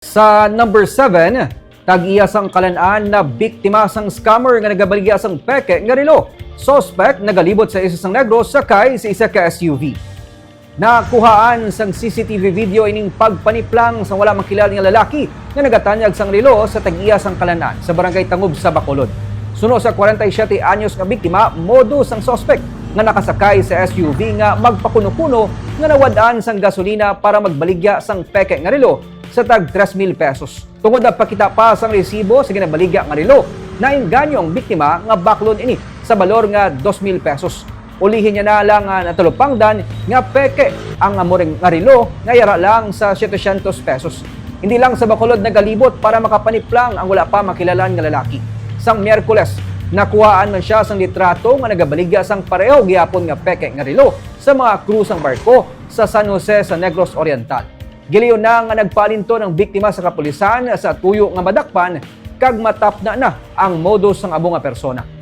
Sa number 7, tag-iya sang kalanaan na biktima sang scammer nga nagabaligya sang peke nga relo. Suspect nagalibot sa isa sang negro sakay sa isa ka SUV. Nakuhaan sang CCTV video ining pagpaniplang sang wala makilala nga lalaki nga nagatanyag sang relo sa tag-iya sang kalanaan sa barangay Tangub sa Bacolod. Suno sa 47 anyos nga biktima, modus ang suspect nga nakasakay sa SUV nga magpakuno-kuno nga nawadaan sang gasolina para magbaligya sang peke nga relo sa tag 3,000 pesos. Tungod na pakita pa sang resibo sa ginabaligya nga relo, nainganyo ang biktima nga baklon ini sa balor nga 2,000 pesos. Ulihin niya na lang nga natulupangdan nga peke ang amuring nga relo nga yara lang sa 700 pesos. Hindi lang sa Bacolod nagalibot para makapaniplang ang wala pa makilalan nga lalaki. Sang Miyerkules, nakuhaan man siya sang litrato nga nagabaligya sang pareho gihapon nga peke nga relo sa mga krusang barko sa San Jose sa Negros Oriental. Giliyon na nga nagpalinto ng biktima sa kapulisan sa tuyo nga madakpan kag matap na na ang modus ng abo nga persona.